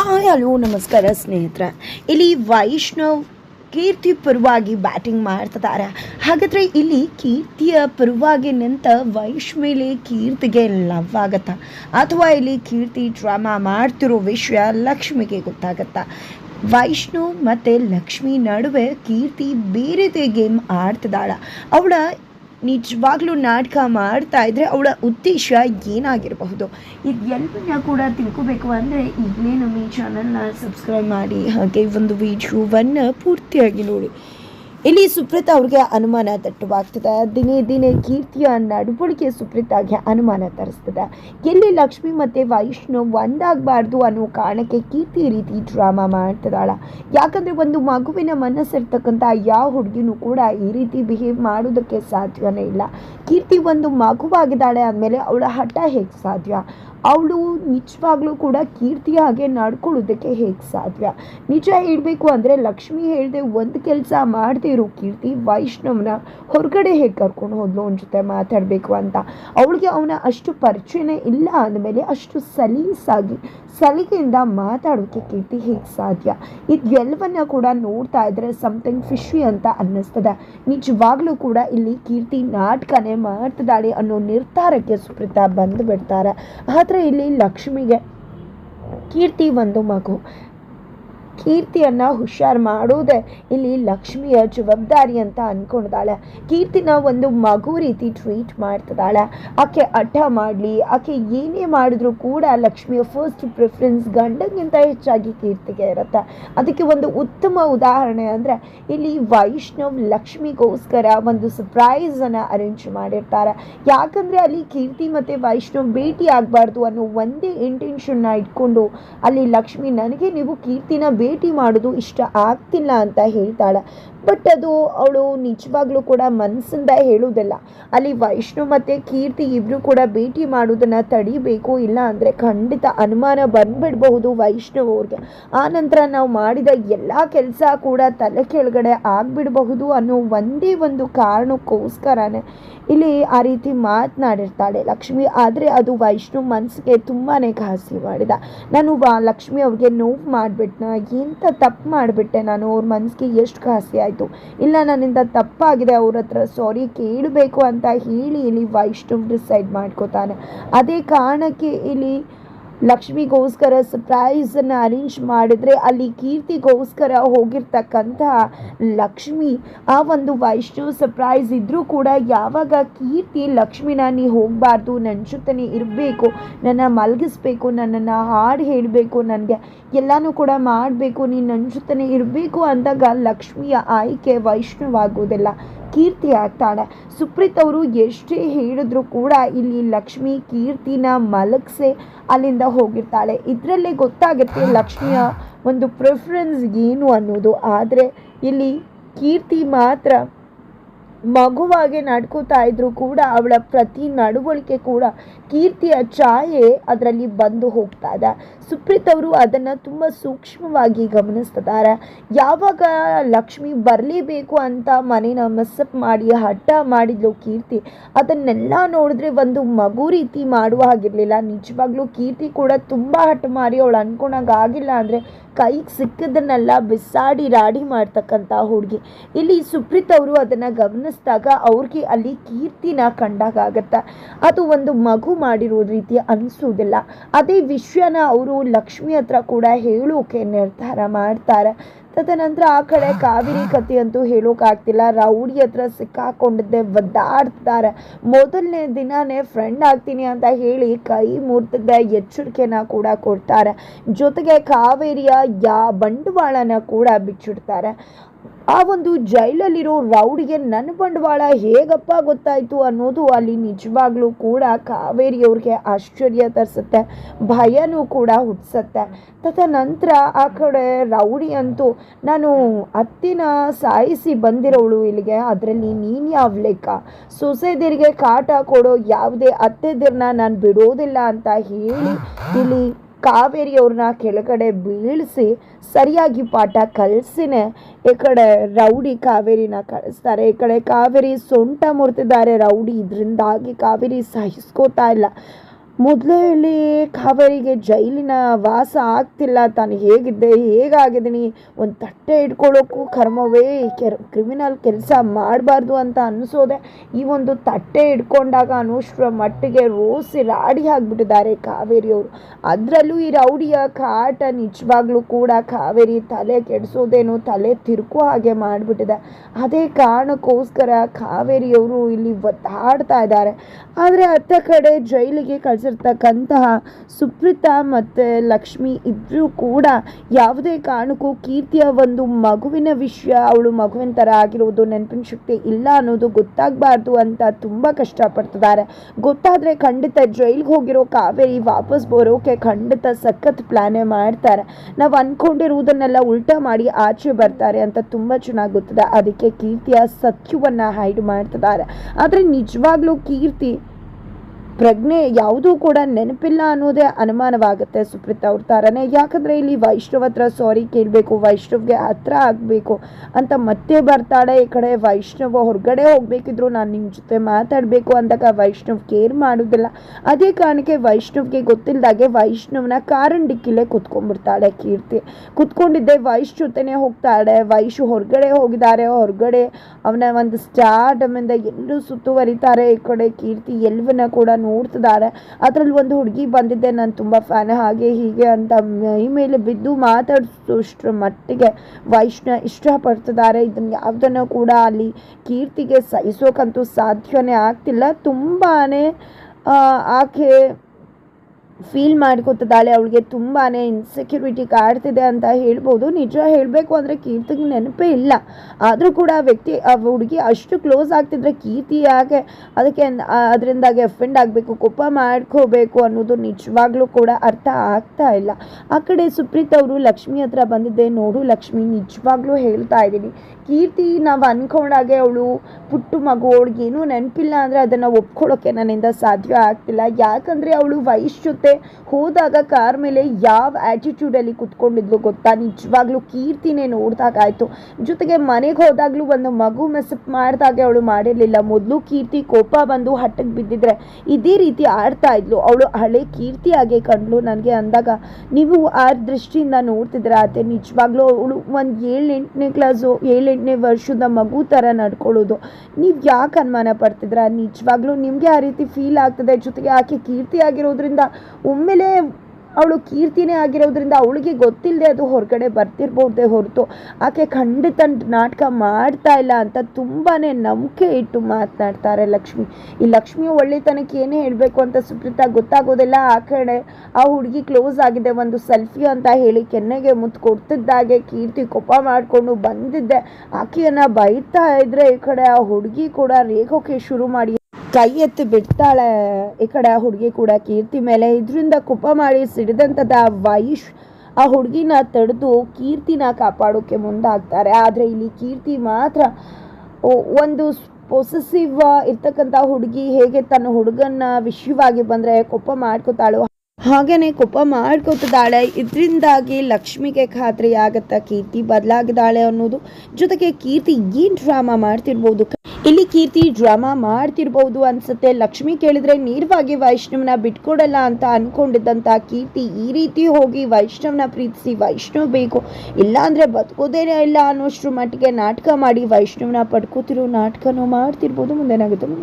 Hi hello, ನಮಸ್ಕಾರ ಸ್ನೇಹಿತರೆ. ಇಲ್ಲಿ ವೈಷ್ಣವ್ ಕೀರ್ತಿ ಪರವಾಗಿ ಬ್ಯಾಟಿಂಗ್ ಮಾಡ್ತಿದ್ದಾರೆ. ಹಾಗಾದರೆ ಇಲ್ಲಿ ಕೀರ್ತಿಯ ಪರವಾಗಿ ನಿಂತ ವೈಶ್ ಮೇಲೆ ಕೀರ್ತಿಗೆ ಲವ್ ಆಗತ್ತಾ? ಅಥವಾ ಇಲ್ಲಿ ಕೀರ್ತಿ ಡ್ರಾಮಾ ಮಾಡ್ತಿರೋ ವಿಷಯ ಲಕ್ಷ್ಮಿಗೆ ಗೊತ್ತಾಗತ್ತಾ? ವೈಷ್ಣು ಮತ್ತು ಲಕ್ಷ್ಮಿ ನಡುವೆ ಕೀರ್ತಿ ಬೇರೆದೇ ಗೇಮ್ ಆಡ್ತಿದ್ದಾಳ. ಅವಳ ನಿಜವಾಗ್ಲೂ ನಾಟಕ ಮಾಡ್ತಾ ಇದ್ರೆ ಅವಳ ಉದ್ದೇಶ ಏನಾಗಿರಬಹುದು? ಇದೆಲ್ಲವನ್ನ ಕೂಡ ತಿಳ್ಕೋಬೇಕು ಅಂದರೆ ಈಗಲೇ ನಮ್ಮ ಈ ಚಾನಲ್ನ ಸಬ್ಸ್ಕ್ರೈಬ್ ಮಾಡಿ, ಹಾಗೆ ಒಂದು ವಿಡಿಯೋವನ್ನು ಪೂರ್ತಿಯಾಗಿ ನೋಡಿ. ಇಲ್ಲಿ ಸುಪ್ರೀತಾ ಅವ್ರಿಗೆ ಅನುಮಾನ ದಟ್ಟವಾಗ್ತದೆ. ದಿನೇ ದಿನೇ ಕೀರ್ತಿಯ ನಡವಳಿಕೆ ಸುಪ್ರೀತಾಗೆ ಅನುಮಾನ ತರಿಸ್ತದೆ. ಎಲ್ಲಿ ಲಕ್ಷ್ಮಿ ಮತ್ತು ವೈಷ್ಣವ್ ಒಂದಾಗಬಾರ್ದು ಅನ್ನೋ ಕಾರಣಕ್ಕೆ ಕೀರ್ತಿ ರೀತಿ ಡ್ರಾಮಾ ಮಾಡ್ತಿದ್ದಾಳ. ಯಾಕಂದರೆ ಒಂದು ಮಗುವಿನ ಮನಸ್ಸಿರ್ತಕ್ಕಂಥ ಯಾವ ಹುಡುಗಿನೂ ಕೂಡ ಈ ರೀತಿ ಬಿಹೇವ್ ಮಾಡೋದಕ್ಕೆ ಸಾಧ್ಯವೇ ಇಲ್ಲ. ಕೀರ್ತಿ ಒಂದು ಮಗುವಾಗಿದ್ದಾಳೆ ಅಂದಮೇಲೆ ಅವಳ ಹಠ ಹೇಗೆ ಸಾಧ್ಯ? ಅವಳು ನಿಜವಾಗ್ಲೂ ಕೂಡ ಕೀರ್ತಿ ಹಾಗೆ ನಡ್ಕೊಳ್ಳೋದಕ್ಕೆ ಹೇಗೆ ಸಾಧ್ಯ? ನಿಜ ಹೇಳಬೇಕು ಅಂದರೆ ಲಕ್ಷ್ಮಿ ಹೇಳಿದೆ ಒಂದು ಕೆಲಸ ಮಾಡದೇ ಇರೋ ಕೀರ್ತಿ ವೈಷ್ಣವನ ಹೊರಗಡೆ ಹೇಗೆ ಕರ್ಕೊಂಡು ಹೋದ್ಲು ಅವನ ಜೊತೆ ಮಾತಾಡಬೇಕು ಅಂತ. ಅವಳಿಗೆ ಅವನ ಅಷ್ಟು ಪರಿಚಯನೇ ಇಲ್ಲ ಅಂದಮೇಲೆ ಅಷ್ಟು ಸಲೀಸಾಗಿ, ಸಲಿಗೆಯಿಂದ ಮಾತಾಡೋಕ್ಕೆ ಕೀರ್ತಿ ಹೇಗೆ ಸಾಧ್ಯ? ಇದೆಲ್ಲವನ್ನ ಕೂಡ ನೋಡ್ತಾ ಇದ್ರೆ ಸಮಥಿಂಗ್ ಫಿಶಿ ಅಂತ ಅನ್ನಿಸ್ತದೆ. ನಿಜವಾಗ್ಲೂ ಕೂಡ ಇಲ್ಲಿ ಕೀರ್ತಿ ನಾಟಕನೇ ಮಾಡ್ತಿದ್ದಾಳೆ ಅನ್ನೋ ನಿರ್ಧಾರಕ್ಕೆ ಸುಪ್ರೀತಾ ಬಂದು ಬಿಡ್ತಾರೆ. ಆದರೆ ಇಲ್ಲಿ ಲಕ್ಷ್ಮಿಗೆ ಕೀರ್ತಿ ಒಂದು ಮಗು. ಕೀರ್ತಿಯನ್ನು ಹುಷಾರು ಮಾಡೋದೇ ಇಲ್ಲಿ ಲಕ್ಷ್ಮಿಯ ಜವಾಬ್ದಾರಿ ಅಂತ ಅಂದ್ಕೊಂಡಿದ್ದಾಳೆ ಕೀರ್ತಿನ ಒಂದು ಮಗು ರೀತಿ ಟ್ರೀಟ್ ಮಾಡ್ತಿದ್ದಾಳೆ. ಆಕೆ ಹಠ ಮಾಡಲಿ, ಆಕೆ ಏನೇ ಮಾಡಿದ್ರು ಕೂಡ ಲಕ್ಷ್ಮಿಯ ಫಸ್ಟ್ ಪ್ರಿಫರೆನ್ಸ್ ಗಂಡಗಿಂತ ಹೆಚ್ಚಾಗಿ ಕೀರ್ತಿಗೆ ಇರುತ್ತೆ. ಅದಕ್ಕೆ ಒಂದು ಉತ್ತಮ ಉದಾಹರಣೆ ಅಂದರೆ ಇಲ್ಲಿ ವೈಷ್ಣವ್ ಲಕ್ಷ್ಮಿಗೋಸ್ಕರ ಒಂದು ಸರ್ಪ್ರೈಸನ್ನು ಅರೇಂಜ್ ಮಾಡಿರ್ತಾರೆ. ಯಾಕಂದರೆ ಅಲ್ಲಿ ಕೀರ್ತಿ ಮತ್ತು ವೈಷ್ಣವ್ ಭೇಟಿ ಆಗಬಾರ್ದು ಅನ್ನೋ ಒಂದೇ ಇಂಟೆನ್ಷನ್ನ ಇಟ್ಕೊಂಡು ಅಲ್ಲಿ ಲಕ್ಷ್ಮಿ, ನನಗೆ ನೀವು ಕೀರ್ತಿನ ಮಾಡೋದು ಇಷ್ಟ ಆಗ್ತಿಲ್ಲ ಅಂತ ಹೇಳ್ತಾಳೆ. ಬಟ್ ಅದು ಅವಳು ನಿಜವಾಗ್ಲೂ ಕೂಡ ಮನಸ್ಸಿಂದ ಹೇಳೋದಿಲ್ಲ ಅಲ್ಲಿ ವೈಷ್ಣು ಮತ್ತು ಕೀರ್ತಿ ಇಬ್ಬರು ಕೂಡ ಭೇಟಿ ಮಾಡೋದನ್ನು ತಡಿಬೇಕು, ಇಲ್ಲ ಅಂದರೆ ಖಂಡಿತ ಅನುಮಾನ ಬಂದ್ಬಿಡ್ಬಹುದು ವೈಷ್ಣು ಅವ್ರಿಗೆ. ಆ ನಂತರ ನಾವು ಮಾಡಿದ ಎಲ್ಲ ಕೆಲಸ ಕೂಡ ತಲೆ ಕೆಳಗಡೆ ಆಗಿಬಿಡಬಹುದು ಅನ್ನೋ ಒಂದೇ ಒಂದು ಕಾರಣಕ್ಕೋಸ್ಕರನೇ ಇಲ್ಲಿ ಆ ರೀತಿ ಮಾತನಾಡಿರ್ತಾಳೆ ಲಕ್ಷ್ಮಿ. ಆದರೆ ಅದು ವೈಷ್ಣು ಮನಸ್ಸಿಗೆ ತುಂಬಾ ಘಾಸಿ ಮಾಡಿದ. ನಾನು ವಾ ಲಕ್ಷ್ಮಿ ಅವ್ರಿಗೆ ನೋವು ಮಾಡಿಬಿಟ್ನ ಎಂಥ ತಪ್ಪು ಮಾಡಿಬಿಟ್ಟೆ ನಾನು, ಅವ್ರ ಮನಸ್ಸಿಗೆ ಎಷ್ಟು ಘಾಸಿ ಆಯಿತು? ಇಲ್ಲ ನನ್ನಿಂದ ತಪ್ಪಾಗಿದೆ ಅವ್ರ ಹತ್ರ ಸಾರಿ ಕೇಳಬೇಕು ಅಂತ ಹೇಳಿ ಇಲ್ಲಿ ವೈಷ್ಣವ್ ಡಿಸೈಡ್ ಮಾಡ್ಕೋತಾನೆ. ಅದೇ ಕಾರಣಕ್ಕೆ ಇಲ್ಲಿ ಲಕ್ಷ್ಮಿಗೋಸ್ಕರ ಸರ್ಪ್ರೈಸನ್ನು ಅರೇಂಜ್ ಮಾಡಿದರೆ ಅಲ್ಲಿ ಕೀರ್ತಿಗೋಸ್ಕರ ಹೋಗಿರ್ತಕ್ಕಂಥ ಲಕ್ಷ್ಮಿ, ಆ ಒಂದು ವೈಷ್ಣವ್ ಸರ್ಪ್ರೈಸ್ ಇದ್ದರೂ ಕೂಡ ಯಾವಾಗ ಕೀರ್ತಿ ಲಕ್ಷ್ಮಿನ ನೀ ಹೋಗಬಾರ್ದು ನನ್ನ ಜೊತೆನೇ ಇರಬೇಕು, ನನ್ನ ಮಲಗಿಸ್ಬೇಕು, ನನ್ನನ್ನು ಹಾಡು ಹೇಳಬೇಕು, ನನಗೆ ಎಲ್ಲನೂ ಕೂಡ ಮಾಡಬೇಕು, ನೀನು ನನ್ನ ಜೊತೆನೇ ಇರಬೇಕು ಅಂದಾಗ ಲಕ್ಷ್ಮಿಯ ಆಯ್ಕೆ ವೈಷ್ಣವಾಗೋದಿಲ್ಲ. ಕೀರ್ತಿ ಆಗ್ತಾಳೆ. ಸುಪ್ರೀತ್ ಅವರು ಎಷ್ಟೇ ಹೇಳಿದ್ರು ಕೂಡ ಇಲ್ಲಿ ಲಕ್ಷ್ಮಿ ಕೀರ್ತಿನ ಮಲಗಿಸೆ ಅಲ್ಲಿಂದ ಹೋಗಿರ್ತಾಳೆ. ಇದರಲ್ಲೇ ಗೊತ್ತಾಗುತ್ತೆ ಲಕ್ಷ್ಮಿಯ ಒಂದು ಪ್ರಿಫರೆನ್ಸ್ ಏನು ಅನ್ನೋದು. ಆದರೆ ಇಲ್ಲಿ ಕೀರ್ತಿ ಮಾತ್ರ ಮಗುವಾಗೆ ನಡ್ಕೋತಾ ಇದ್ರು ಕೂಡ ಅವಳ ಪ್ರತಿ ನಡವಳಿಕೆ ಕೂಡ ಕೀರ್ತಿಯ ಛಾಯೆ ಅದರಲ್ಲಿ ಬಂದು ಹೋಗ್ತಾ ಇದೆ. ಸುಪ್ರೀತ್ ಅವರು ಅದನ್ನು ತುಂಬ ಸೂಕ್ಷ್ಮವಾಗಿ ಗಮನಿಸ್ತಿದ್ದಾರೆ. ಯಾವಾಗ ಲಕ್ಷ್ಮಿ ಬರಲೇಬೇಕು ಅಂತ ಮನೇನ ಮಿಸ್ಅಪ್ ಮಾಡಿ, ಹಠ ಮಾಡಿದ್ಲು ಕೀರ್ತಿ, ಅದನ್ನೆಲ್ಲ ನೋಡಿದ್ರೆ ಒಂದು ಮಗು ರೀತಿ ಮಾಡುವ ಹಾಗಿರಲಿಲ್ಲ. ನಿಜವಾಗ್ಲೂ ಕೀರ್ತಿ ಕೂಡ ತುಂಬ ಹಠ ಮಾರಿ ಅವಳು ಅನ್ಕೊಂಡಾಗ ಆಗಿಲ್ಲ ಅಂದರೆ ಕೈಗೆ ಸಿಕ್ಕದನ್ನೆಲ್ಲ ಬಿಸಾಡಿ ರಾಡಿ ಮಾಡ್ತಕ್ಕಂಥ ಹುಡುಗಿ. ಇಲ್ಲಿ ಸುಪ್ರೀತ್ ಅವರು ಅದನ್ನು ಗಮನಿಸಿದಾಗ ಅವ್ರಿಗೆ ಅಲ್ಲಿ ಕೀರ್ತಿನ ಕಂಡಾಗತ್ತೆ ಅದು ಒಂದು ಮಗು ಮಾಡಿರೋ ರೀತಿ ಅನಿಸೋದಿಲ್ಲ ಅದೇ ವಿಷಯನ ಅವರು ಲಕ್ಷ್ಮಿ ಹತ್ರ ಕೂಡ ಹೇಳೋಕೆ ನಿರ್ಧಾರ ಮಾಡ್ತಾರೆ. ತದನಂತರ ಆ ಕಡೆ ಕಾವೇರಿ ಕಥೆ ಅಂತೂ ಹೇಳೋಕ್ಕಾಗ್ತಿಲ್ಲ ರೌಡಿ ಹತ್ರ ಸಿಕ್ಕಾಕೊಂಡಿದ್ದೆ ಒದ್ದಾಡ್ತಾರೆ. ಮೊದಲನೇ ದಿನನೇ ಫ್ರೆಂಡ್ ಆಗ್ತೀನಿ ಅಂತ ಹೇಳಿ ಕೈ ಮೂರ್ತದ ಎಚ್ಚರಿಕೆನ ಕೂಡ ಕೊಡ್ತಾರೆ. ಜೊತೆಗೆ ಕಾವೇರಿಯ ಯಾ ಬಂಡವಾಳನ ಕೂಡ ಬಿಚ್ಚಿಡ್ತಾರೆ. ಆ ಒಂದು ಜೈಲಲ್ಲಿರೋ ರೌಡಿಗೆ ನನ್ನ ಬಂಡವಾಳ ಹೇಗಪ್ಪ ಗೊತ್ತಾಯಿತು ಅನ್ನೋದು ಅಲ್ಲಿ ನಿಜವಾಗ್ಲೂ ಕೂಡ ಕಾವೇರಿಯವ್ರಿಗೆ ಆಶ್ಚರ್ಯ ತರಿಸುತ್ತೆ, ಭಯನೂ ಕೂಡ ಹುಟ್ಟಿಸುತ್ತೆ. ತದನಂತರ ಆ ಕಡೆ ರೌಡಿ ಅಂತೂ, ನಾನು ಅತ್ತಿನ ಸಾಯಿಸಿ ಬಂದಿರೋಳು ಇಲ್ಲಿಗೆ, ಅದರಲ್ಲಿ ನೀನು ಯಾವ ಲೆಕ್ಕ? ಸೊಸೆದಿರಿಗೆ ಕಾಟ ಕೊಡೋ ಯಾವುದೇ ಅತ್ತೆದಿರನ್ನ ನಾನು ಬಿಡೋದಿಲ್ಲ ಅಂತ ಹೇಳಿ ಇಲ್ಲಿ ಕಾವೇರಿಯವ್ರನ್ನ ಕೆಳಗಡೆ ಬೀಳಿಸಿ ಸರಿಯಾಗಿ ಪಾಠ ಕಲಿಸಿನೇ. ಈ ಕಡೆ ರೌಡಿ ಕಾವೇರಿನ ಕಳಿಸ್ತಾರೆ, ಈ ಕಡೆ ಕಾವೇರಿ ಸೊಂಟ ಮುರಿತಿದ್ದಾರೆ. ರೌಡಿ ಇದರಿಂದಾಗಿ ಕಾವೇರಿ ಸಹಿಸ್ಕೋತಾ ಇಲ್ಲ. ಮೊದಲೇ ಹೇಳಿ ಕಾವೇರಿಗೆ ಜೈಲಿನ ವಾಸ ಆಗ್ತಿಲ್ಲ ತಾನು ಹೇಗಿದ್ದೆ, ಹೇಗಾಗಿದ್ದೀನಿ? ಒಂದು ತಟ್ಟೆ ಇಟ್ಕೊಳ್ಳೋಕ್ಕೂ ಕರ್ಮವೇ ಕೆರ್ ಕ್ರಿಮಿನಲ್ ಕೆಲಸ ಮಾಡಬಾರ್ದು ಅಂತ ಅನಿಸೋದೆ. ಈ ಒಂದು ತಟ್ಟೆ ಇಟ್ಕೊಂಡಾಗ ಅನುಷ್ಠ ಮಟ್ಟಿಗೆ ರೋಸಿ ರಾಡಿ ಆಗಿಬಿಟ್ಟಿದ್ದಾರೆ ಕಾವೇರಿಯವರು ಅದರಲ್ಲೂ ಈ ರೌಡಿಯ ಕಾಟ ನಿಜವಾಗ್ಲೂ ಕೂಡ ಕಾವೇರಿ ತಲೆ ಕೆಡಿಸೋದೇನು ತಲೆ ತಿರುಕೋ ಹಾಗೆ ಮಾಡಿಬಿಟ್ಟಿದೆ. ಅದೇ ಕಾರಣಕ್ಕೋಸ್ಕರ ಕಾವೇರಿಯವರು ಇಲ್ಲಿ ಒತ್ತಾಡ್ತಾ ಇದ್ದಾರೆ. ಆದರೆ ಅತ್ತ ಕಡೆ ಜೈಲಿಗೆ ಕಳಿಸಿರ್ತಕ್ಕಂತಹ ಸುಪ್ರೀತ ಮತ್ತು ಲಕ್ಷ್ಮಿ ಇಬ್ಬರೂ ಕೂಡ ಯಾವುದೇ ಕಾರಣಕ್ಕೂ ಕೀರ್ತಿಯ ಒಂದು ಮಗುವಿನ ವಿಷಯ ಅವಳು ಮಗುವಿನ ಥರ ಆಗಿರುವುದು, ನೆನಪಿನ ಶಕ್ತಿ ಇಲ್ಲ ಅನ್ನೋದು ಗೊತ್ತಾಗಬಾರ್ದು ಅಂತ ತುಂಬ ಕಷ್ಟಪಡ್ತಿದ್ದಾರೆ. ಗೊತ್ತಾದರೆ ಖಂಡಿತ ಜೈಲಿಗೆ ಹೋಗಿರೋ ಕಾವೇರಿ ವಾಪಸ್ ಬರೋಕೆ ಖಂಡಿತ ಸಖತ್ ಪ್ಲಾನೇ ಮಾಡ್ತಾರೆ. ನಾವು ಅಂದ್ಕೊಂಡಿರುವುದನ್ನೆಲ್ಲ ಉಲ್ಟಾ ಮಾಡಿ ಆಚೆ ಬರ್ತಾರೆ ಅಂತ ತುಂಬ ಚೆನ್ನಾಗಿ ಗೊತ್ತಿದೆ. ಅದಕ್ಕೆ ಕೀರ್ತಿಯ ಸತ್ಯವನ್ನು ಹೈಡ್ ಮಾಡ್ತಿದ್ದಾರೆ. ಆದರೆ ನಿಜವಾಗ್ಲೂ ಕೀರ್ತಿ ಪ್ರಜ್ಞೆ ಯಾವುದೂ ಕೂಡ ನೆನಪಿಲ್ಲ ಅನ್ನೋದೇ ಅನುಮಾನವಾಗುತ್ತೆ ಸುಪ್ರೀತಾ ಅವ್ರ ಥರನೇ. ಯಾಕಂದರೆ ಇಲ್ಲಿ ವೈಷ್ಣವ್ ಹತ್ರ ಸಾರಿ ಕೇಳಬೇಕು, ವೈಷ್ಣವ್ಗೆ ಹತ್ರ ಆಗಬೇಕು ಅಂತ ಮತ್ತೆ ಬರ್ತಾಳೆ. ಈ ಕಡೆ ವೈಷ್ಣವ್ ಹೊರಗಡೆ ಹೋಗಬೇಕಿದ್ರು ನಾನು ನಿಮ್ಮ ಜೊತೆ ಮಾತಾಡಬೇಕು ಅಂದಾಗ ವೈಷ್ಣವ್ ಕೇರ್ ಮಾಡೋದಿಲ್ಲ. ಅದೇ ಕಾರಣಕ್ಕೆ ವೈಷ್ಣವ್ಗೆ ಗೊತ್ತಿಲ್ಲದಾಗೆ ವೈಷ್ಣವ್ನ ಕಾರಣ ಡಿಕ್ಕಿಲೇ ಕುತ್ಕೊಂಡ್ಬಿಡ್ತಾಳೆ ಕೀರ್ತಿ. ಕುತ್ಕೊಂಡಿದ್ದೆ ವೈಶ್ ಜೊತೆನೇ ಹೋಗ್ತಾಳೆ. ವೈಶು ಹೊರಗಡೆ ಹೋಗಿದ್ದಾರೆ. ಹೊರಗಡೆ ಅವನ ಒಂದು ಸ್ಟಾರ್ಡಮಿಂದ ಎಲ್ಲರೂ ಸುತ್ತುವರಿತಾರೆ ಈ ಕಡೆ ಕೀರ್ತಿ. ಎಲ್ವನ್ನ ಕೂಡ ನೋಡ್ತಿದ್ದಾರೆ. ಅದರಲ್ಲಿ ಒಂದು ಹುಡುಗಿ ಬಂದಿದ್ದೆ, ನಾನು ತುಂಬ ಫ್ಯಾನ್ ಹಾಗೆ ಹೀಗೆ ಅಂತ ಮೈ ಮೇಲೆ ಬಿದ್ದು ಮಾತಾಡಿಸೋಷ್ಟ್ರ ಮಟ್ಟಿಗೆ ವೈಷ್ಣ ಇಷ್ಟಪಡ್ತಿದ್ದಾರೆ. ಇದನ್ನು ಯಾವುದನ್ನು ಕೂಡ ಅಲ್ಲಿ ಕೀರ್ತಿಗೆ ಸಹಿಸೋಕಂತೂ ಸಾಧ್ಯವೇ ಆಗ್ತಿಲ್ಲ. ತುಂಬಾ ಆಕೆ ಫೀಲ್ ಮಾಡ್ಕೊತಿದ್ದಾಳೆ ಅವಳಿಗೆ ತುಂಬಾ ಇನ್ಸೆಕ್ಯೂರಿಟಿ ಕಾಡ್ತಿದೆ ಅಂತ ಹೇಳ್ಬೋದು. ನಿಜ ಹೇಳಬೇಕು ಅಂದರೆ ಕೀರ್ತಿಗೆ ನೆನಪೇ ಇಲ್ಲ. ಆದರೂ ಕೂಡ ಆ ವ್ಯಕ್ತಿ, ಆ ಹುಡುಗಿ ಅಷ್ಟು ಕ್ಲೋಸ್ ಆಗ್ತಿದ್ರೆ ಕೀರ್ತಿ ಯಾಕೆ ಅದಕ್ಕೆ ಅದರಿಂದಾಗಿ ಅಫೆಂಡ್ ಆಗಬೇಕು, ಕೋಪ ಮಾಡ್ಕೋಬೇಕು ಅನ್ನೋದು ನಿಜವಾಗ್ಲೂ ಕೂಡ ಅರ್ಥ ಆಗ್ತಾ ಇಲ್ಲ. ಆ ಕಡೆ ಸುಪ್ರೀತ್ ಅವರು ಲಕ್ಷ್ಮಿ ಹತ್ರ ಬಂದಿದ್ದೆ ನೋಡು ಲಕ್ಷ್ಮಿ, ನಿಜವಾಗ್ಲೂ ಹೇಳ್ತಾ ಇದ್ದೀನಿ. ಕೀರ್ತಿ ನಾವು ಅನ್ಕೊಂಡಾಗೆ ಅವಳು ಪುಟ್ಟು ಮಗು ಅವಳಿಗೆ ಏನೂ ನೆನಪಿಲ್ಲ ಅಂದರೆ ಅದನ್ನು ಒಪ್ಕೊಳ್ಳೋಕ್ಕೆ ನನ್ನಿಂದ ಸಾಧ್ಯ ಆಗ್ತಿಲ್ಲ. ಯಾಕಂದರೆ ಅವಳು ವಯಸ್ಸು ಜೊತೆ ಹೋದಾಗ ಕಾರ್ ಮೇಲೆ ಯಾವ ಆ್ಯಟಿಟ್ಯೂಡಲ್ಲಿ ಕುತ್ಕೊಂಡಿದ್ಲು ಗೊತ್ತಾ? ನಿಜವಾಗ್ಲೂ ಕೀರ್ತಿನೇ ನೋಡ್ದಾಗಾಯ್ತು. ಜೊತೆಗೆ ಮನೆಗೆ ಹೋದಾಗಲೂ ಒಂದು ಮಗು ಮೆಸಪ್ ಮಾಡಿದಾಗ ಅವಳು ಮಾಡಿರಲಿಲ್ಲ. ಮೊದಲು ಕೀರ್ತಿ ಕೋಪ ಬಂದು ಹಟ್ಟಕ್ಕೆ ಬಿದ್ದಿದ್ರೆ ಇದೇ ರೀತಿ ಆಡ್ತಾ ಇದ್ಲು. ಅವಳು ಹಳೆ ಕೀರ್ತಿಯಾಗೆ ಕಂಡ್ಲು ನನಗೆ ಅಂದಾಗ. ನೀವು ಆ ದೃಷ್ಟಿಯಿಂದ ನೋಡ್ತಿದ್ರೆ ಅತ್ತೆ? ನಿಜವಾಗ್ಲೂ ಅವಳು ಒಂದು ಏಳೆಂಟನೇ ಎಂಟನೇ ಕ್ಲಾಸು ಏಳೆಂಟನೇ ವರ್ಷದ ಮಗು ಥರ ನಡ್ಕೊಳ್ಳೋದು. ನೀವು ಯಾಕೆ ಅನುಮಾನ ಪಡ್ತಿದ್ರ ನಿಜವಾಗ್ಲೂ ನಿಮಗೆ ಆ ರೀತಿ ಫೀಲ್ ಆಗ್ತದೆ. ಜೊತೆಗೆ ಆಕೆ ಕೀರ್ತಿ ಆಗಿರೋದ್ರಿಂದ ಒಮ್ಮೆಲೇ ಅವಳು ಕೀರ್ತಿನೇ ಆಗಿರೋದ್ರಿಂದ ಅವಳಿಗೆ ಗೊತ್ತಿಲ್ಲದೆ ಅದು ಹೊರಗಡೆ ಬರ್ತಿರ್ಬೋದೇ ಹೊರತು. ಆಕೆ ಖಂಡಿತ ನಾಟಕ ಮಾಡ್ತಾ ಇಲ್ಲ ಅಂತ ತುಂಬಾ ನಂಬಿಕೆ ಇಟ್ಟು ಮಾತನಾಡ್ತಾರೆ ಲಕ್ಷ್ಮಿ. ಈ ಲಕ್ಷ್ಮಿ ಒಳ್ಳೆತನಕ್ಕೆ ಏನೇ ಹೇಳಬೇಕು ಅಂತ ಸುಪ್ರೀತ ಗೊತ್ತಾಗೋದಿಲ್ಲ. ಆ ಕಡೆ ಆ ಹುಡುಗಿ ಕ್ಲೋಸ್ ಆಗಿದೆ, ಒಂದು ಸೆಲ್ಫಿ ಅಂತ ಹೇಳಿ ಕೆನ್ನೆಗೆ ಮುತ್ತು ಕೊಡ್ತಿದ್ದಾಗೆ, ಕೀರ್ತಿ ಕೋಪ ಮಾಡಿಕೊಂಡು ಬಂದಿದ್ದೆ. ಆಕೆಯನ್ನು ಬೈತಾ ಇದ್ರೆ ಈ ಕಡೆ ಆ ಹುಡುಗಿ ಕೂಡ ರೇಗೋಕೆ ಶುರು ಮಾಡಿ ಕೈ ಎತ್ತಿ ಬಿಡ್ತಾಳೆ. ಈ ಕಡೆ ಹುಡುಗಿ ಕೂಡ ಕೀರ್ತಿ ಮೇಲೆ ಇದರಿಂದ ಕೋಪ ಮಾಡಿ ಸಿಡಿದಂಥದ್ದು ಆ ವೈಶ್ ಆ ಹುಡುಗಿನ ತಡೆದು ಕೀರ್ತಿನ ಕಾಪಾಡೋಕೆ ಮುಂದಾಗ್ತಾರೆ. ಆದರೆ ಇಲ್ಲಿ ಕೀರ್ತಿ ಮಾತ್ರ ಒಂದು ಪೊಸೆಸಿವ್ ಇರ್ತಕ್ಕಂಥ ಹುಡುಗಿ ಹೇಗೆ ತನ್ನ ಹುಡುಗನ ವಿಷಯವಾಗಿ ಬಂದರೆ ಕೋಪ ಮಾಡ್ಕೋತಾಳೋ ಹಾಗೇನೆ ಕೋಪ ಮಾಡ್ಕೋತಿದ್ದಾಳೆ. ಇದರಿಂದಾಗಿ ಲಕ್ಷ್ಮಿಗೆ ಖಾತ್ರಿ ಆಗತ್ತ ಕೀರ್ತಿ ಬದಲಾಗಿದ್ದಾಳೆ ಅನ್ನೋದು. ಜೊತೆಗೆ ಕೀರ್ತಿ ಏನು ಡ್ರಾಮಾ ಮಾಡ್ತಿರ್ಬೋದು? ಇಲ್ಲಿ ಕೀರ್ತಿ ಡ್ರಾಮಾ ಮಾಡ್ತಿರ್ಬೋದು ಅನ್ಸುತ್ತೆ. ಲಕ್ಷ್ಮಿ ಕೇಳಿದ್ರೆ ನೇರವಾಗಿ ವೈಷ್ಣವನ ಬಿಟ್ಕೊಡಲ್ಲ ಅಂತ ಅನ್ಕೊಂಡಿದ್ದಂತ ಕೀರ್ತಿ ಈ ರೀತಿ ಹೋಗಿ ವೈಷ್ಣವನ ಪ್ರೀತಿಸಿ ವೈಷ್ಣವ್ ಬೇಕು. ಇಲ್ಲ ಅಂದ್ರೆ ಬದುಕೋದೇನೇ ಇಲ್ಲ ಅನ್ನೋಷ್ಟ್ರ ಮಟ್ಟಿಗೆ ನಾಟಕ ಮಾಡಿ ವೈಷ್ಣವನ ಪಡ್ಕೋತಿರೋ ನಾಟಕನೂ ಮಾಡ್ತಿರ್ಬೋದು. ಮುಂದೇನಾಗುತ್ತೆ?